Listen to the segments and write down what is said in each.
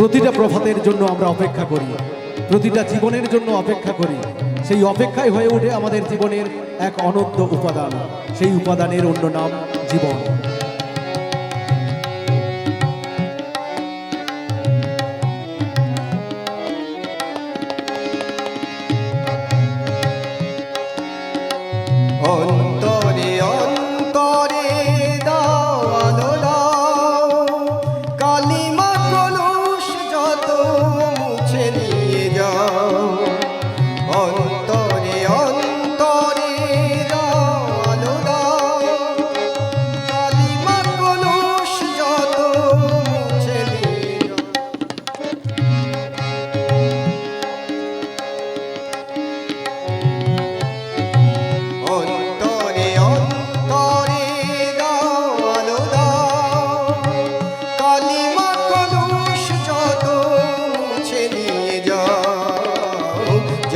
প্রতিটা প্রভাতের জন্য আমরা অপেক্ষা করি, প্রতিটা জীবনের জন্য অপেক্ষা করি। সেই অপেক্ষায় হয়ে ওঠে আমাদের জীবনের এক অনন্ত উপাদান। সেই উপাদানের অন্য নাম জীবন।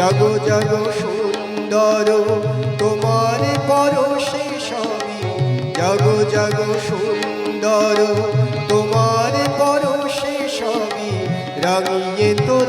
জাগো জাগো সুন্দর তোমার পরশে স্বামী জাগো জাগো সুন্দর তোমার পরশে স্বামী রাঙিয়ে তোলো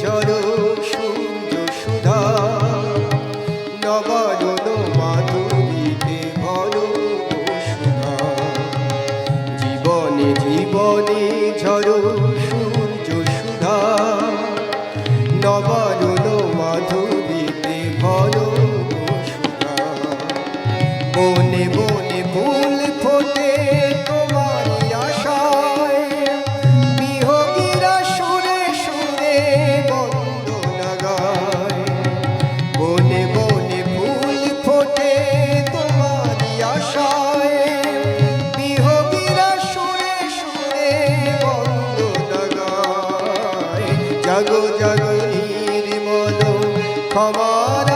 জীবনে জাগো জাগো নির্মল খবর